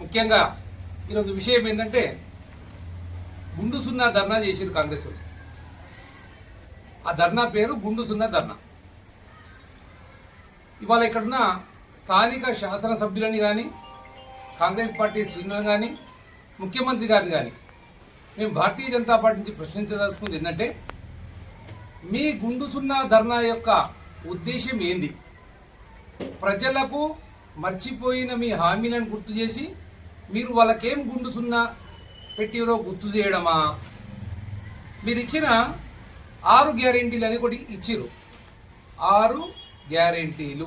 ముఖ్యంగా ఈరోజు విషయం ఏంటంటే గుండు సున్నా ధర్నా చేసింది కాంగ్రెస్ ఆ ధర్నా పేరు గుండు సున్నా ధర్నా. ఇవాళ ఇక్కడున్న స్థానిక శాసనసభ్యులని కానీ కాంగ్రెస్ పార్టీ శ్రేణులను కానీ ముఖ్యమంత్రి గారిని కానీ మేము భారతీయ జనతా పార్టీ నుంచి ప్రశ్నించదలుచుకుంది ఏంటంటే మీ గుండు సున్నా ధర్నా యొక్క ఉద్దేశం ఏంది? ప్రజలకు మర్చిపోయిన మీ హామీలను గుర్తు చేసి మీరు వాళ్ళకేం గుండు సున్నా పెట్టిరో గుర్తు చేయడమా? మీరు ఇచ్చిన ఆరు గ్యారెంటీలు అని ఒకటి ఇచ్చిరు ఆరు గ్యారెంటీలు.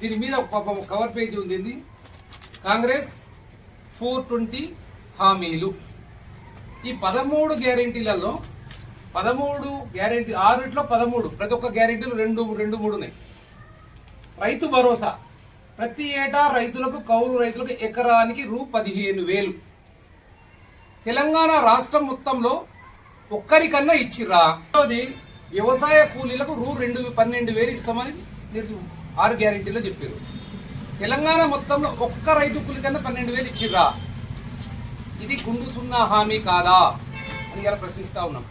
దీని మీద ఒక పాపం కవర్ పేజీ ఉంది కాంగ్రెస్ ఫోర్ ట్వంటీ హామీలు. ఈ పదమూడు గ్యారెంటీలలో పదమూడు గ్యారెంటీ ఆరుట్లో పదమూడు. ప్రతి ఒక్క గ్యారెంటీలు రెండు రెండు మూడు ఉన్నాయి. రైతు భరోసా. ప్రతి ఏటా రైతులకు కౌలు రైతులకు ఎకరానికి రూ పదిహేను వేలు. తెలంగాణ రాష్ట్రం మొత్తంలో ఒక్కరికన్నా ఇచ్చిర్రా? అది వ్యవసాయ కూలీలకు రూ రెండు పన్నెండు వేలు ఇస్తామని మీరు ఆరు గ్యారెంటీలో చెప్పారు. తెలంగాణ మొత్తంలో ఒక్క రైతు కూలి కన్నా పన్నెండు వేలు ఇచ్చిర్రా? ఇది గుండు సున్నా హామీ కాదా? అని ఇలా ప్రశ్నిస్తా ఉన్నాం.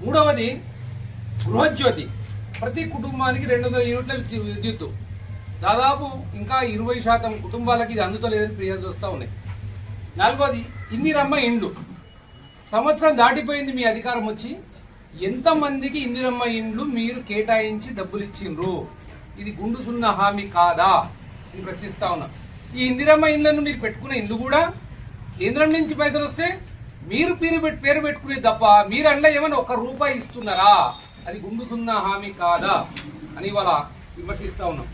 మూడవది గృహజ్యోతి. ప్రతి కుటుంబానికి రెండు వందల యూనిట్ల విద్యుత్తు. దాదాపు ఇంకా ఇరవై శాతం కుటుంబాలకి ఇది అందుతలేదని ఫిర్యాదులు వస్తూ ఉన్నాయి. నాలుగోది ఇందిరమ్మ ఇండ్లు సంవత్సరం దాటిపోయింది మీ అధికారం వచ్చి ఎంతమందికి ఇందిరమ్మ ఇండ్లు మీరు కేటాయించి డబ్బులు ఇచ్చిండ్రు ఇది గుండు సున్న హామీ కాదా? అని ప్రశ్నిస్తా ఉన్నా. ఈ ఇందిరమ్మ ఇండ్లను మీరు పెట్టుకున్న ఇండ్లు కూడా కేంద్రం నుంచి పైసలు వస్తే మీరు పేరు పెట్టి పేరు పెట్టుకునే తప్ప మీరు అండ్లో ఏమైనా ఒక రూపాయి ఇస్తున్నారా? అది గుండు సున్నా హామీ కాదా? అని ఇవాళ విమర్శిస్తా ఉన్నాం.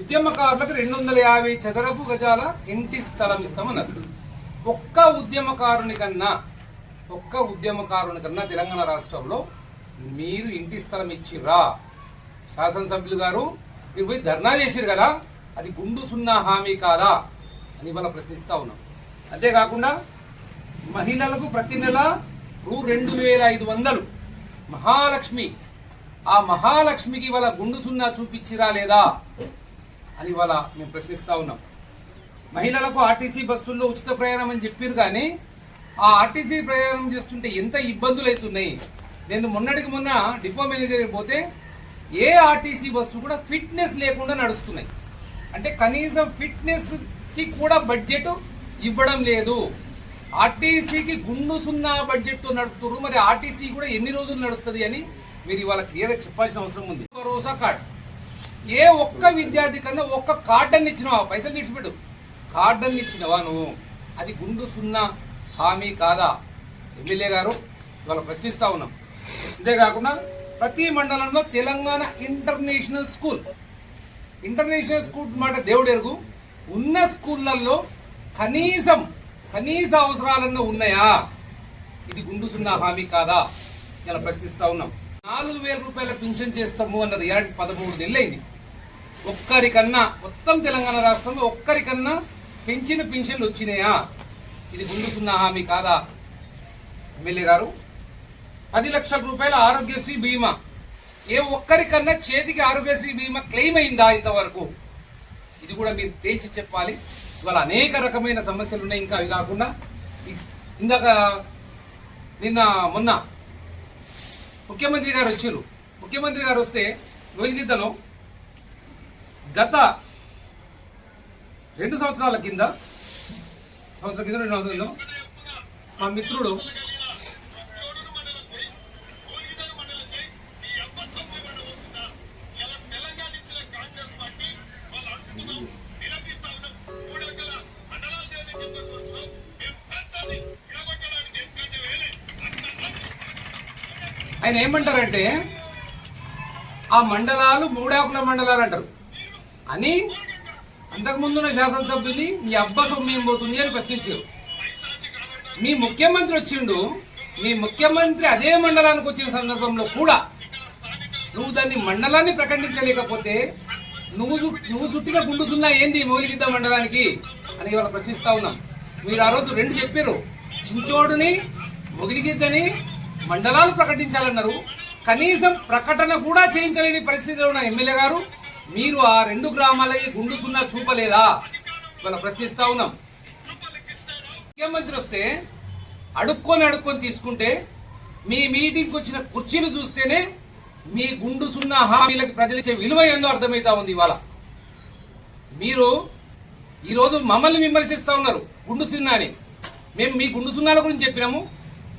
ఉద్యమకారులకు రెండు వందల యాభై చదరపు గజాల ఇంటి స్థలం ఇస్తామన్నారు. ఒక్క ఉద్యమకారుని కన్నా ఒక్క ఉద్యమకారుని కన్నా తెలంగాణ రాష్ట్రంలో మీరు ఇంటి స్థలం ఇచ్చిర్రా శాసనసభ్యులు గారు మీరు పోయి ధర్నా చేసిరు కదా అది గుండు సున్నా హామీ కాదా అని ఇవాళ ప్రశ్నిస్తా ఉన్నాం. అంతేకాకుండా మహిళలకు ప్రతి నెల రూ రెండు వేల ఐదు వందలు మహాలక్ష్మి ఆ మహాలక్ష్మికి ఇవాళ గుండు సున్నా చూపించిరా లేదా? అని ఇవాళ మేము ప్రశ్నిస్తా ఉన్నాం. మహిళలకు ఆర్టీసీ బస్సుల్లో ఉచిత ప్రయాణం అని చెప్పారు కానీ ఆ ఆర్టీసీ ప్రయాణం చేస్తుంటే ఎంత ఇబ్బందులు అవుతున్నాయి నేను మొన్నటికి మొన్న డిపో మేనేజర్ పోతే ఏ ఆర్టీసీ బస్సు కూడా ఫిట్నెస్ లేకుండా నడుస్తున్నాయి. అంటే కనీసం ఫిట్నెస్కి కూడా బడ్జెట్ ఇవ్వడం లేదు. ఆర్టీసీకి గుండు సున్నా బడ్జెట్తో నడుపుతున్నారు మరి ఆర్టీసీ కూడా ఎన్ని రోజులు నడుస్తుంది అని మీరు ఇవాళ క్లియర్గా చెప్పాల్సిన అవసరం ఉంది. భరోసా కార్డ్. ఏ ఒక్క విద్యార్థి కన్నా ఒక్క కార్డన్ అని ఇచ్చినవా? పైసలు తీర్చిపెట్టు. కార్డన్ అని ఇచ్చినవా నువ్వు? అది గుండు సున్నా హామీ కాదా? ఎమ్మెల్యే గారు ఇవాళ ప్రశ్నిస్తా ఉన్నాం. అంతేకాకుండా ప్రతి మండలంలో Telangana international school. International school మాట దేవుడు ఎరుగు. ఉన్న స్కూళ్ళల్లో కనీసం కనీస అవసరాలన్నా ఉన్నాయా? ఇది గుండు సున్నా హామీ కాదా? ఇలా ప్రశ్నిస్తా ఉన్నాం. నాలుగు వేల రూపాయల పింఛన్ చేస్తాము అన్న రియాలిటీ పదమూడు నెలలైంది. ఒక్కరికన్నా మొత్తం తెలంగాణ రాష్ట్రంలో ఒక్కరికన్నా పెంచిన పింఛన్లు వచ్చినాయా? ఇది గుండు హామీ కాదా? ఎమ్మెల్యే గారు పది లక్షల రూపాయల ఆరోగ్యశ్రీ బీమా. ఏ ఒక్కరికన్నా చేతికి ఆరోగ్యశ్రీ బీమా క్లెయిమ్ అయిందా ఇంతవరకు? ఇది కూడా మీరు తేల్చి చెప్పాలి. ఇవాళ అనేక రకమైన సమస్యలు ఉన్నాయి. ఇంకా అవి కాకుండా ఇందాక నిన్న మొన్న ముఖ్యమంత్రి గారు వచ్చారు ముఖ్యమంత్రి గారు వస్తే వెలిగిద్దలో గత రెండు సంవత్సరాల కింద సంవత్సరం కింద రెండు సంవత్సరాలు మా మిత్రుడు ఆయన ఏమంటారంటే ఆ మండలాలు మూడాకుల మండలాలు అంటారు. అని అంతకుముందున్న శాసనసభ్యుని మీ అబ్బ సొమ్మేం పోతుంది? అని ప్రశ్నించారు. మీ ముఖ్యమంత్రి వచ్చిండు మీ ముఖ్యమంత్రి అదే మండలానికి వచ్చిన సందర్భంలో కూడా నువ్వు దాన్ని మండలాన్ని ప్రకటించలేకపోతే నువ్వు నువ్వు చుట్టిన గుండు సున్నా ఏంది మౌలికిద్ద మండలానికి అని ఇవాళ ప్రశ్నిస్తా ఉన్నాం. మీరు ఆ రోజు రెండు చెప్పారు చించోడుని మొగిలిగిద్దని మండలాలు ప్రకటించాలన్నారు. కనీసం ప్రకటన కూడా చేయించలేని పరిస్థితిలో ఉన్న ఎమ్మెల్యే గారు మీరు ఆ రెండు గ్రామాలకి గుండు సున్నా చూపలేదా? ఇవాళ ప్రశ్నిస్తా ఉన్నాం. ముఖ్యమంత్రి వస్తే అడుక్కొని అడుక్కొని తీసుకుంటే మీ మీటింగ్కి వచ్చిన కుర్చీలు చూస్తేనే మీ గుండు సున్నా హామీలకు ప్రజలిచ్చే విలువ ఏందో అర్థమవుతా ఉంది ఇవాళ. మీరు ఈరోజు మమ్మల్ని విమర్శిస్తూ ఉన్నారు గుండు సున్నా అని. మేము మీ గుండు సున్నాల గురించి చెప్పినాము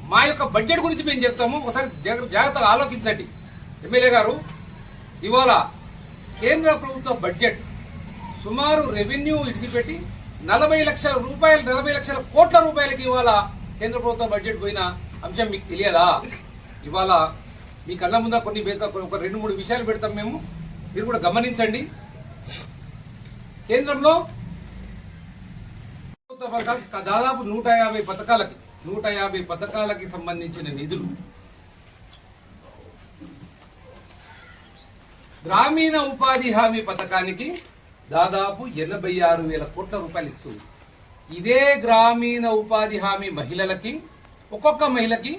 మా యొక్క బడ్జెట్ గురించి మేము చెప్తాము ఒకసారి జాగ్ర- జాగ్రత్తగా ఆలోచించండి. ఎమ్మెల్యే గారు ఇవాళ కేంద్ర ప్రభుత్వ బడ్జెట్ సుమారు రెవెన్యూ ఇడిచిపెట్టి నలభై లక్షల రూపాయలు నలభై లక్షల కోట్ల రూపాయలకి ఇవాళ కేంద్ర ప్రభుత్వ బడ్జెట్ పోయిన అంశం మీకు తెలియదా? ఇవాళ మీ కళ్ళ ముందర కొన్ని వేదిక- ఒక రెండు మూడు విషయాలు పెడతాం మేము. మీరు కూడా గమనించండి. కేంద్రంలో ప్రభుత్వ పథకాలకి దాదాపు నూట యాభై పథకాలకి నూట యాభై పథకాలకి సంబంధించిన నిధులు గ్రామీణ ఉపాధి హామీ పథకానికి దాదాపు ఎనభై ఆరు వేల కోట్ల రూపాయలు ఇస్తుంది. ఇదే గ్రామీణ ఉపాధి హామీ మహిళలకి ఒక్కొక్క మహిళకి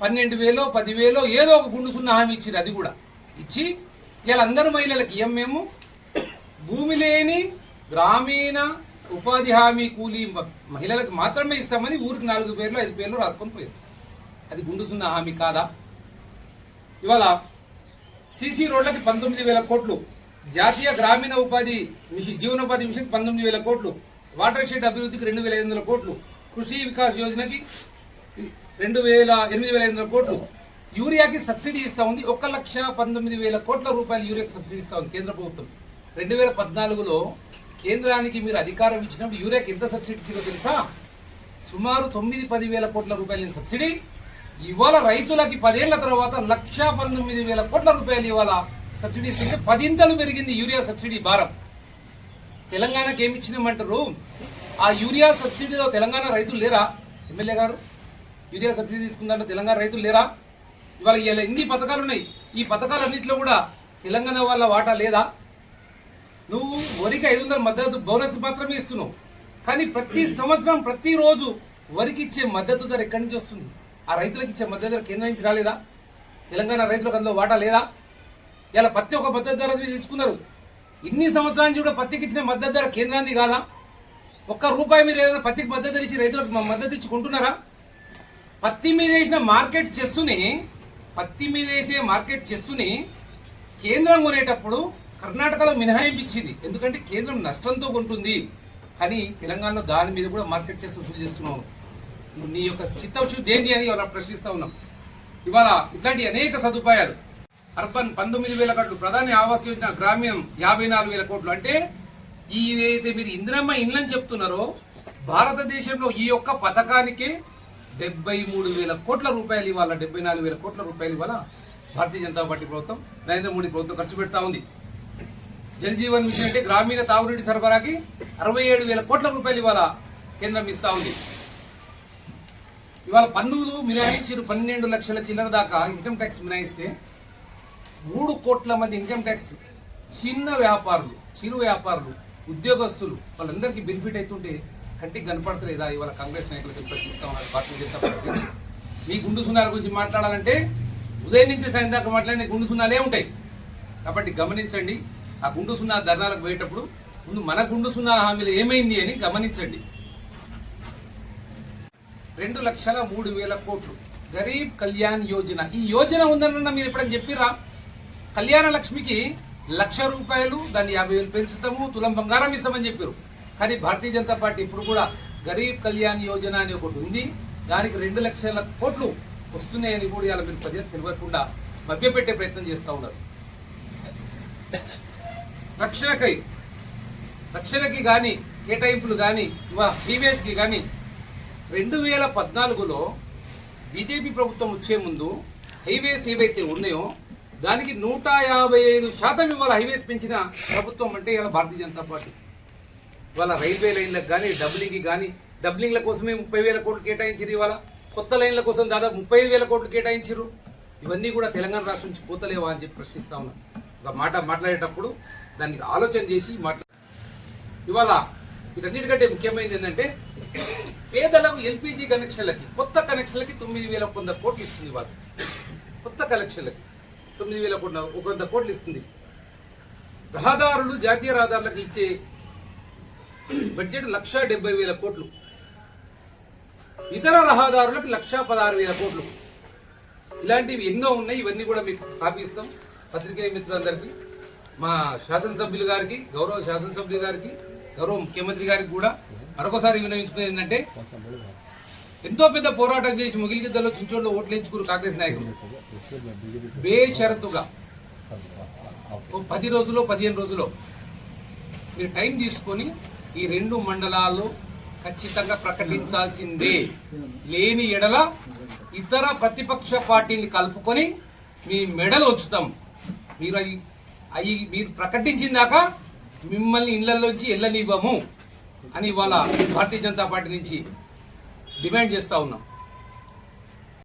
పన్నెండు వేలో పదివేలో ఏదో ఒక గుండు సున్న హామీ ఇచ్చింది అది కూడా. ఇచ్చి ఇలా అందరు మహిళలకి ఇయ్యం మేము. భూమి లేని గ్రామీణ ఉపాధి హామీ కూలీ మహిళలకు మాత్రమే ఇస్తామని ఊరికి నాలుగు పేర్లు ఐదు పేర్లు రాసుకొని పోయారు. అది గుండు సున్న హామీ కాదా? ఇవాళ సీసీ రోడ్లకి పంతొమ్మిది వేల కోట్లు జాతీయ గ్రామీణ ఉపాధి మిషన్ జీవనోపాధి మిషన్ పంతొమ్మిది వేల కోట్లు వాటర్ షెడ్ అభివృద్ధికి రెండు వేల ఐదు వందల కోట్లు కృషి వికాస్ యోజనకి రెండు వేల ఎనిమిది వేల ఐదు వందల కోట్లు. యూరియాకి సబ్సిడీ ఇస్తా ఉంది. ఒక లక్ష పంతొమ్మిది వేల కోట్ల రూపాయలు యూరియాకి సబ్సిడీ ఇస్తా ఉంది కేంద్ర ప్రభుత్వం. రెండు వేల పద్నాలుగులో కేంద్రానికి మీరు అధికారం ఇచ్చినప్పుడు యూరియాకి ఎంత సబ్సిడీ ఇచ్చిందో తెలుసా? సుమారు తొమ్మిది పది వేల కోట్ల రూపాయల సబ్సిడీ ఇవాళ రైతులకి పదేళ్ళ తర్వాత లక్ష పంతొమ్మిది వేల కోట్ల రూపాయలు ఇవాళ సబ్సిడీ ఇస్తుంటే పదింతలు పెరిగింది యూరియా సబ్సిడీ భారం. తెలంగాణకి ఏమి ఇచ్చినామంటారు? ఆ యూరియా సబ్సిడీలో తెలంగాణ రైతులు లేరా? ఎమ్మెల్యే గారు యూరియా సబ్సిడీ తీసుకుందంటే తెలంగాణ రైతులు లేరా? ఇవాళ ఇలా ఎన్ని పథకాలు ఉన్నాయి? ఈ పథకాలన్నింటిలో కూడా తెలంగాణ వాళ్ళ వాటా లేదా? నువ్వు వరికి ఐదు వందల మద్దతు బోనస్ మాత్రమే ఇస్తున్నావు. కానీ ప్రతి సంవత్సరం ప్రతిరోజు వరికి ఇచ్చే మద్దతు ధర ఎక్కడి నుంచి వస్తుంది? ఆ రైతులకు ఇచ్చే మద్దతు ధర కేంద్రం నుంచి రాలేదా తెలంగాణ రైతులకు అందులో వాటా లేదా? ఇలా పత్తి ఒక మద్దతు ధర తీసుకున్నారు. ఇన్ని సంవత్సరాల నుంచి కూడా పత్తికి ఇచ్చిన మద్దతు ధర కేంద్రానికి కాదా? ఒక్క రూపాయి మీరు ఏదైనా పత్తికి మద్దతు ధర ఇచ్చి రైతులకు మద్దతు ఇచ్చుకుంటున్నారా పత్తి మీద వేసిన మార్కెట్ చెస్సుని పత్తి మీద వేసే మార్కెట్ చెస్సుని కేంద్రం కొనేటప్పుడు కర్ణాటకలో మినహాయింపు ఇచ్చింది ఎందుకంటే కేంద్రం నష్టంతో కొంటుంది. కానీ తెలంగాణలో దాని మీద కూడా మార్కెట్ చేసి వసూలు చేస్తున్నాము. నీ యొక్క చిత్తశుద్ధి ఏంటి అని ఇవాళ ప్రశ్నిస్తూ ఉన్నాం. ఇవాళ ఇట్లాంటి అనేక సదుపాయాలు. అర్బన్ పంతొమ్మిది వేల కోట్లు ప్రధాని ఆవాస్ యోజన గ్రామీణం యాభై నాలుగు వేల కోట్లు. అంటే ఈ ఏదైతే మీరు ఇందిరమ్మ ఇండ్లని చెప్తున్నారో భారతదేశంలో ఈ యొక్క పథకానికే డెబ్బై మూడు వేల కోట్ల రూపాయలు ఇవాళ డెబ్బై నాలుగు వేల కోట్ల రూపాయలు ఇవాళ భారతీయ జనతా పార్టీ ప్రభుత్వం నరేంద్ర మోడీ ప్రభుత్వం ఖర్చు పెడతా ఉంది. జల్ జీవన్ మిషన్ అంటే గ్రామీణ తాగునీటి సరఫరాకి అరవై ఏడు వేల కోట్ల రూపాయలు ఇవాళ కేంద్రం ఇస్తా ఉంది. ఇవాళ పన్నులు మినహాయించిన పన్నెండు లక్షల చిల్లర దాకా ఇన్కమ్ ట్యాక్స్ మినహాయిస్తే మూడు కోట్ల మంది ఇన్కమ్ ట్యాక్స్ చిన్న వ్యాపారులు చిరు వ్యాపారులు ఉద్యోగస్తులు వాళ్ళందరికీ బెనిఫిట్ అవుతుంటే కంటికి కనపడతలేదా ఇవాళ కాంగ్రెస్ నాయకులకు ప్రశ్నిస్తా ఉన్నారు భారతీయ జనతా పార్టీ మీ గుండు సున్నాల గురించి మాట్లాడాలంటే ఉదయం నుంచి సాయంత్రం దాకా మాట్లాడిన గుండు సున్నాలే ఉంటాయి. కాబట్టి గమనించండి ఆ గుండు సున్నా ధర్నాలకు పోయేటప్పుడు ముందు మన గుండు సున్నా హామీలు ఏమైంది అని గమనించండి. రెండు లక్షల మూడు వేల కోట్లు. గరీబ్ కళ్యాణ్ యోజన. ఈ యోజన ఉందన్న మీరు ఎప్పుడైనా చెప్పిరా కళ్యాణ లక్ష్మికి లక్ష రూపాయలు దాన్ని యాభై వేలు పెంచుతాము తులం బంగారం ఇస్తామని చెప్పారు కానీ భారతీయ జనతా పార్టీ ఇప్పుడు కూడా గరీబ్ కళ్యాణ్ యోజన అని ఒకటి ఉంది. దానికి రెండు లక్షల కోట్లు వస్తున్నాయని కూడా ఇలా మీరు ప్రజలకు తెలియకుండా మభ్యపెట్టే ప్రయత్నం చేస్తూ ఉన్నారు. రక్షణకై రక్షణకి కానీ కేటాయింపులు కానీ టీవీఎస్కి కానీ రెండు వేల పద్నాలుగులో బీజేపీ ప్రభుత్వం వచ్చే ముందు హైవేస్ ఏవైతే ఉన్నాయో దానికి నూట యాభై ఐదు శాతం ఇవాళ హైవేస్ పెంచిన ప్రభుత్వం అంటే ఇవాళ భారతీయ జనతా పార్టీ. ఇవాళ రైల్వే లైన్లకు కానీ డబ్లింగ్కి కానీ డబ్లింగ్ల కోసమే ముప్పై వేల కోట్లు కేటాయించారు ఇవాళ. కొత్త లైన్ల కోసం దాదాపు ముప్పై వేల కోట్లు కేటాయించారు ఇవన్నీ కూడా తెలంగాణ రాష్ట్రం నుంచి పోతలేవా అని చెప్పి ప్రశ్నిస్తా ఉన్నాను ఒక మాట మాట్లాడేటప్పుడు దానికి ఆలోచన చేసి మాట్లా ఇవాళ వీటన్నిటికంటే ముఖ్యమైనది ఏంటంటే పేదలకు ఎల్పిజి కనెక్షన్లకి కొత్త కనెక్షన్లకి తొమ్మిది వేల వంద కోట్లు ఇస్తుంది ఇవాళ కొత్త కనెక్షన్లకి తొమ్మిది వేల కోట్ల ఒక వంద కోట్లు ఇస్తుంది. రహదారులు జాతీయ రహదారులకు ఇచ్చే బడ్జెట్ లక్ష డెబ్బై వేల కోట్లు. ఇతర రహదారులకు లక్ష పదహారు వేల కోట్లు. ఇలాంటివి ఎన్నో ఉన్నాయి ఇవన్నీ కూడా మీకు కాపీ ఇస్తాం. పత్రికేయ మిత్రులందరికీ మా శాసనసభ్యులు గారికి గౌరవ శాసనసభ్యులు గారికి గౌరవ ముఖ్యమంత్రి గారికి కూడా మరొకసారి వినవించుకునేది ఏంటంటే ఎంతో పెద్ద పోరాటం చేసి ముగిలిగిద్దలో చించోళ్ళు ఓట్లు వేయించుకున్నారు కాంగ్రెస్ నాయకులు. బేషరతుగా. పది రోజులు పదిహేను రోజులు మీరు టైం తీసుకొని ఈ రెండు మండలాలు ఖచ్చితంగా ప్రకటించాల్సిందే. లేని ఎడల ఇతర ప్రతిపక్ష పార్టీని కలుపుకొని మీ మెడలు ఉంచుతాం. మీరు అవి అవి మీరు ప్రకటించిందాక మిమ్మల్ని ఇళ్ళలోంచి వెళ్ళనివ్వము అని ఇవాళ భారతీయ జనతా పార్టీ నుంచి డిమాండ్ చేస్తూ ఉన్నాం.